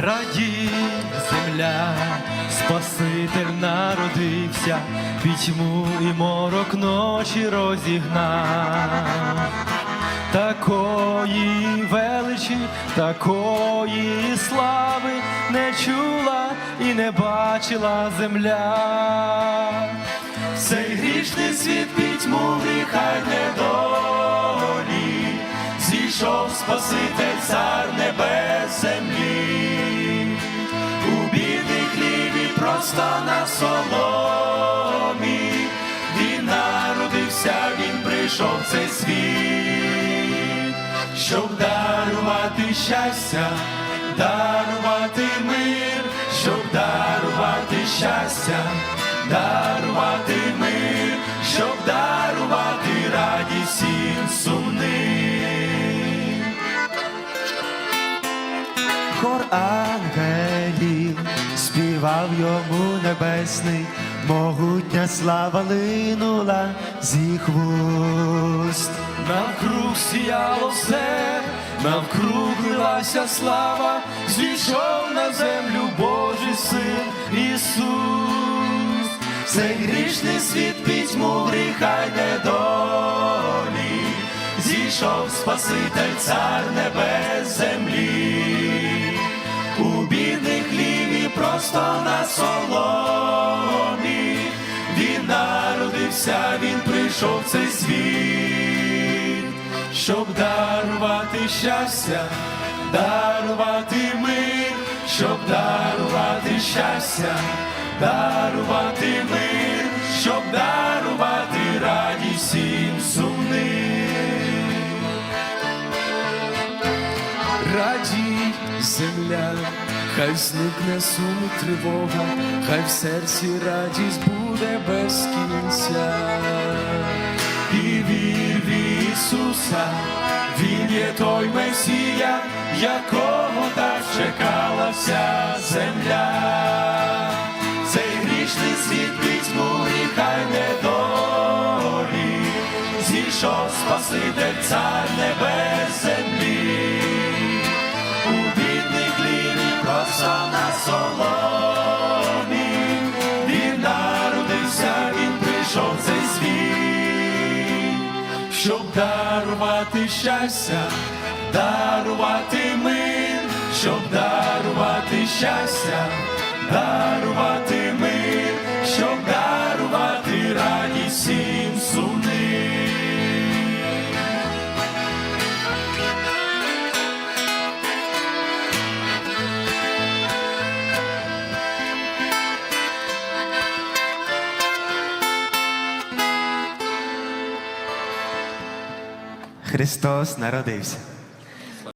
Раді земля, Спаситель народився, пітьму і морок ночі розігнав. Такої величі, такої слави не чула і не бачила земля. Цей грішний світ пітьму гріха й недолі, зійшов Спаситель просто на соломі, він народився, він прийшов в цей світ, щоб дарувати щастя, дарувати мир, щоб дарувати щастя, дарувати мир, щоб дарувати радість всім сумним. Хор ангелів співав йому небесний, могутня слава линула з їх вуст. Навкруг сіяло все, навкруг лилася слава, зійшов на землю Божий син Ісус. Цей грішний світ пітьму гріха й недолі, зійшов Спаситель цар небес землі, просто на соломі, він народився, він прийшов цей світ, щоб дарувати щастя, дарувати мир, щоб дарувати щастя, дарувати мир, щоб дарувати радість Радій, земля, хай зникне сум тривога, хай в серці радість буде без кінця. І вір в Ісуса, Він є той Месія, якого так чекала вся земля. Цей грішний світ пітьму гріха й недолі, зійшов Спаситель цар небес щоб дарувати щастя, дарувати мир, щоб дарувати щастя, дарувати Христос народився.